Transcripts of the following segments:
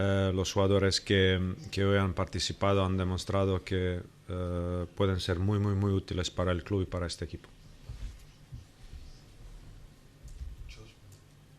Eh, los jugadores que, que hoy han participado han demostrado que eh, pueden ser muy, muy, muy útiles para el club y para este equipo.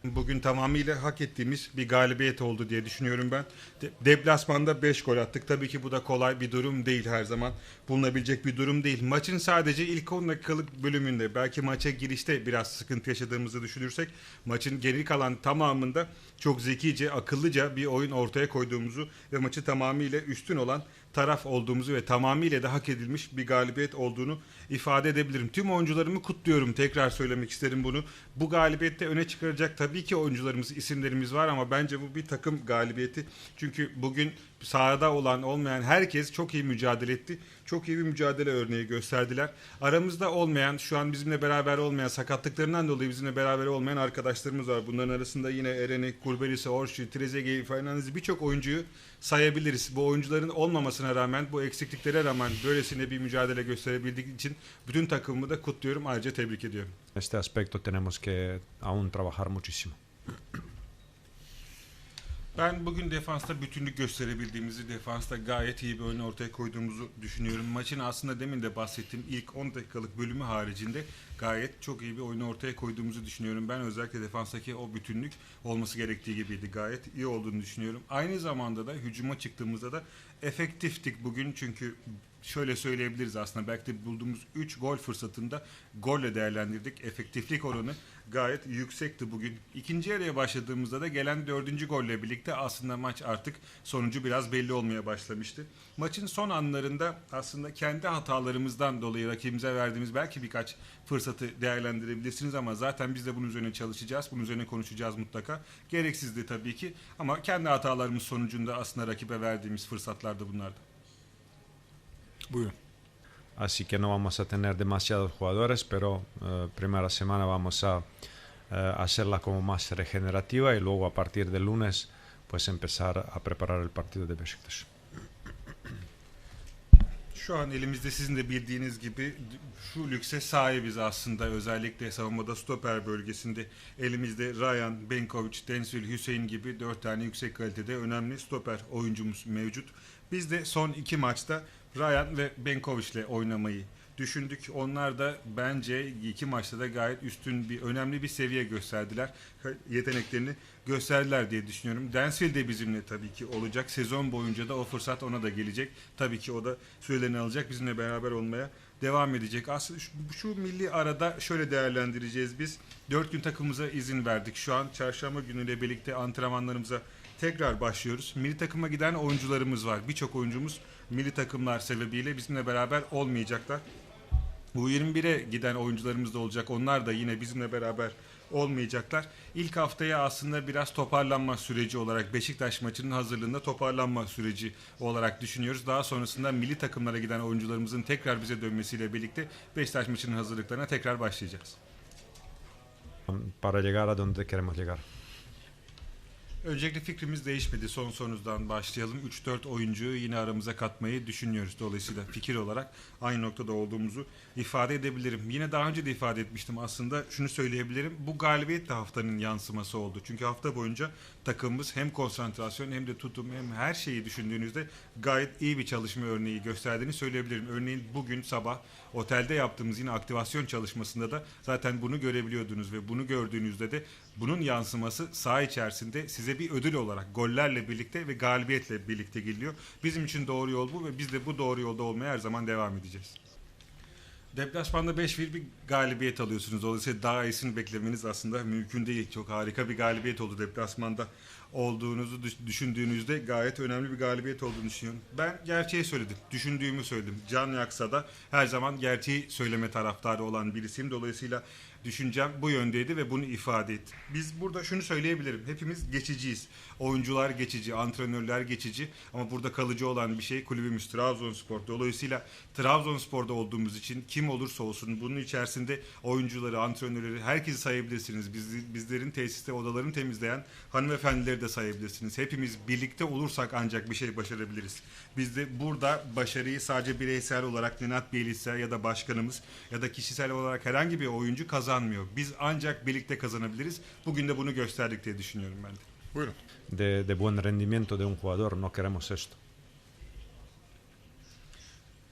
Bugün tamamıyla hak ettiğimiz bir galibiyet oldu diye düşünüyorum ben. De- deplasmanda 5 gol attık. Tabii ki bu da kolay bir durum değil her zaman. Bulunabilecek bir durum değil. Maçın sadece ilk 10 dakikalık bölümünde belki maça girişte biraz sıkıntı yaşadığımızı düşünürsek maçın geri kalan tamamında çok zekice, akıllıca bir oyun ortaya koyduğumuzu ve maçı tamamıyla üstün olan taraf olduğumuzu ve tamamıyla da hak edilmiş bir galibiyet olduğunu ifade edebilirim. Tüm oyuncularımı kutluyorum. Tekrar söylemek isterim bunu. Bu galibiyette öne çıkaracak tabii ki oyuncularımız, isimlerimiz var ama bence bu bir takım galibiyeti. Çünkü bugün sahada olan olmayan herkes çok iyi mücadele etti. Çok iyi bir mücadele örneği gösterdiler. Aramızda olmayan, şu an bizimle beraber olmayan, sakatlıklarından dolayı bizimle beraber olmayan arkadaşlarımız var. Bunların arasında yine Eren'i, Kurbelis'i, Orşu, Trezeguet'i, Fernandez'i birçok oyuncuyu sayabiliriz. Bu oyuncuların olmamasına rağmen, bu eksikliklere rağmen böylesine bir mücadele gösterebildiği için bütün takımımı da kutluyorum. Ayrıca tebrik ediyorum. Este aspecto tenemos que aún trabajar muchísimo. Ben bugün defansta bütünlük gösterebildiğimizi, defansta gayet iyi bir oyun ortaya koyduğumuzu düşünüyorum. Maçın aslında demin de bahsettiğim ilk 10 dakikalık bölümü haricinde gayet çok iyi bir oyun ortaya koyduğumuzu düşünüyorum. Ben özellikle defanstaki o bütünlük olması gerektiği gibiydi. Gayet iyi olduğunu düşünüyorum. Aynı zamanda da hücuma çıktığımızda da efektiftik bugün çünkü şöyle söyleyebiliriz aslında belki de bulduğumuz 3 gol fırsatında golle değerlendirdik. Efektiflik oranı gayet yüksekti bugün. İkinci yarıya başladığımızda da gelen dördüncü golle birlikte aslında maç artık sonucu biraz belli olmaya başlamıştı. Maçın son anlarında aslında kendi hatalarımızdan dolayı rakibimize verdiğimiz belki birkaç fırsatı değerlendirebilirsiniz ama zaten biz de bunun üzerine çalışacağız. Bunun üzerine konuşacağız mutlaka. Gereksizdi tabii ki ama kendi hatalarımız sonucunda aslında rakibe verdiğimiz fırsatlar da bunlardı. Buyurun. Así que no vamos a tener demasiados jugadores, pero eh, primera semana vamos a eh, hacerla como más regenerativa y luego a partir del lunes pues empezar a preparar el partido de Beşiktaş. Şu an elimizde sizin de bildiğiniz gibi şu lükse sahibiz aslında özellikle savunmada stoper bölgesinde elimizde Ryan, Benkovic, Densil, Hüseyin gibi dört tane yüksek kalitede önemli stoper oyuncumuz mevcut. Biz de son iki maçta Ryan ve Benkovic ile oynamayı düşündük. Onlar da bence iki maçta da gayet üstün bir önemli bir seviye gösterdiler. Yeteneklerini gösterdiler diye düşünüyorum. Densil de bizimle tabii ki olacak. Sezon boyunca da o fırsat ona da gelecek. Tabii ki o da sürelerini alacak. Bizimle beraber olmaya devam edecek. Aslında şu, şu milli arada şöyle değerlendireceğiz biz. Dört gün takımımıza izin verdik. Şu an çarşamba günüyle birlikte antrenmanlarımıza tekrar başlıyoruz. Milli takıma giden oyuncularımız var. Birçok oyuncumuz milli takımlar sebebiyle bizimle beraber olmayacaklar. U21'e giden oyuncularımız da olacak. Onlar da yine bizimle beraber olmayacaklar. İlk haftaya aslında biraz toparlanma süreci olarak Beşiktaş maçının hazırlığında toparlanma süreci olarak düşünüyoruz. Daha sonrasında milli takımlara giden oyuncularımızın tekrar bize dönmesiyle birlikte Beşiktaş maçının hazırlıklarına tekrar başlayacağız. Para llegar a donde queremos llegar. Öncelikle fikrimiz değişmedi. Son sorunuzdan başlayalım. 3-4 oyuncuyu yine aramıza katmayı düşünüyoruz. Dolayısıyla fikir olarak aynı noktada olduğumuzu ifade edebilirim. Yine daha önce de ifade etmiştim aslında. Şunu söyleyebilirim. Bu galibiyet de haftanın yansıması oldu. Çünkü hafta boyunca takımımız hem konsantrasyon hem de tutum hem her şeyi düşündüğünüzde gayet iyi bir çalışma örneği gösterdiğini söyleyebilirim. Örneğin bugün sabah otelde yaptığımız yine aktivasyon çalışmasında da zaten bunu görebiliyordunuz ve bunu gördüğünüzde de bunun yansıması saha içerisinde size bir ödül olarak gollerle birlikte ve galibiyetle birlikte geliyor. Bizim için doğru yol bu ve biz de bu doğru yolda olmaya her zaman devam edeceğiz. Deplasmanda 5-1 bir galibiyet alıyorsunuz. Dolayısıyla daha iyisini beklemeniz aslında mümkün değil. Çok harika bir galibiyet oldu deplasmanda olduğunuzu düş- düşündüğünüzde gayet önemli bir galibiyet olduğunu düşünüyorum. Ben gerçeği söyledim. Düşündüğümü söyledim. Can yaksa da her zaman gerçeği söyleme taraftarı olan birisiyim. Dolayısıyla düşüncem bu yöndeydi ve bunu ifade etti. Biz burada şunu söyleyebilirim. Hepimiz geçiciyiz. Oyuncular geçici, antrenörler geçici ama burada kalıcı olan bir şey kulübümüz Trabzonspor. Dolayısıyla Trabzonspor'da olduğumuz için kim olursa olsun bunun içerisinde oyuncuları, antrenörleri herkesi sayabilirsiniz. Biz, bizlerin tesiste odalarını temizleyen hanımefendileri de sayabilirsiniz. Hepimiz birlikte olursak ancak bir şey başarabiliriz. Biz de burada başarıyı sadece bireysel olarak Nenat Bielitsa ya da başkanımız ya da kişisel olarak herhangi bir oyuncu kazanmıyor. Biz ancak birlikte kazanabiliriz. Bugün de bunu gösterdik diye düşünüyorum ben de. Buyurun. de, de buen rendimiento de un jugador. No queremos esto.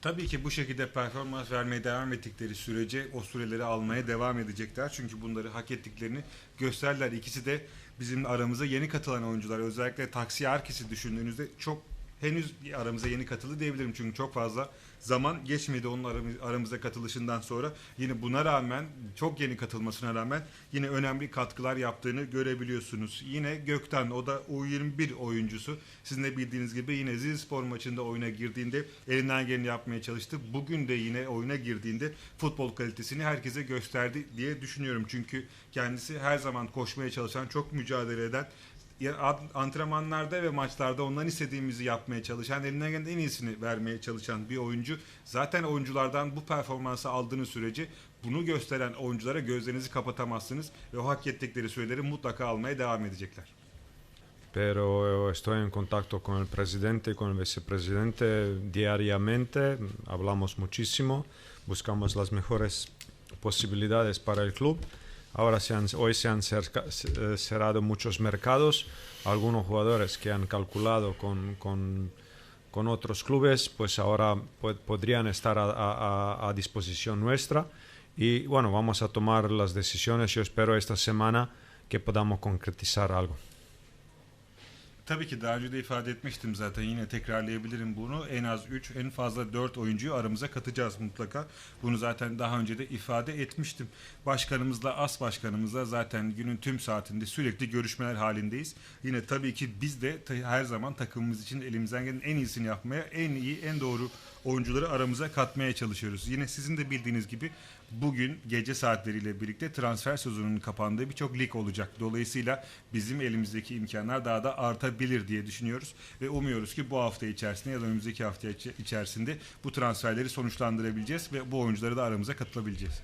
Tabii ki bu şekilde performans vermeye devam ettikleri sürece o süreleri almaya devam edecekler. Çünkü bunları hak ettiklerini gösterdiler. İkisi de bizim aramıza yeni katılan oyuncular. Özellikle Taksi Arkis'i düşündüğünüzde çok henüz aramıza yeni katıldı diyebilirim. Çünkü çok fazla zaman geçmedi onun aramı- aramıza katılışından sonra. Yine buna rağmen çok yeni katılmasına rağmen yine önemli katkılar yaptığını görebiliyorsunuz. Yine Gökten o da U21 oyuncusu. Sizin de bildiğiniz gibi yine Zilspor maçında oyuna girdiğinde elinden geleni yapmaya çalıştı. Bugün de yine oyuna girdiğinde futbol kalitesini herkese gösterdi diye düşünüyorum. Çünkü kendisi her zaman koşmaya çalışan, çok mücadele eden antrenmanlarda ve maçlarda ondan istediğimizi yapmaya çalışan, elinden gelen en iyisini vermeye çalışan bir oyuncu. Zaten oyunculardan bu performansı aldığınız sürece bunu gösteren oyunculara gözlerinizi kapatamazsınız ve o hak ettikleri süreleri mutlaka almaya devam edecekler. Pero estoy en contacto con el presidente y con el vicepresidente diariamente. Hablamos muchísimo, buscamos las mejores posibilidades para el club. Ahora se han- hoy se han cerca- eh, cerrado muchos mercados. Algunos jugadores que han calculado con, con- otros clubes, pues ahora po- podrían estar a- a disposición nuestra. Y bueno, vamos a tomar las decisiones. Yo espero esta semana que podamos concretizar algo. Tabii ki daha önce de ifade etmiştim zaten yine tekrarlayabilirim bunu. En az 3 en fazla 4 oyuncuyu aramıza katacağız mutlaka. Bunu zaten daha önce de ifade etmiştim. Başkanımızla as başkanımızla zaten günün tüm saatinde sürekli görüşmeler halindeyiz. Yine tabii ki biz de her zaman takımımız için elimizden gelen en iyisini yapmaya, en iyi, en doğru oyuncuları aramıza katmaya çalışıyoruz. Yine sizin de bildiğiniz gibi bugün gece saatleriyle birlikte transfer sezonunun kapandığı birçok lig olacak. Dolayısıyla bizim elimizdeki imkanlar daha da artabilir diye düşünüyoruz ve umuyoruz ki bu hafta içerisinde ya da önümüzdeki hafta içerisinde bu transferleri sonuçlandırabileceğiz ve bu oyuncuları da aramıza katılabileceğiz.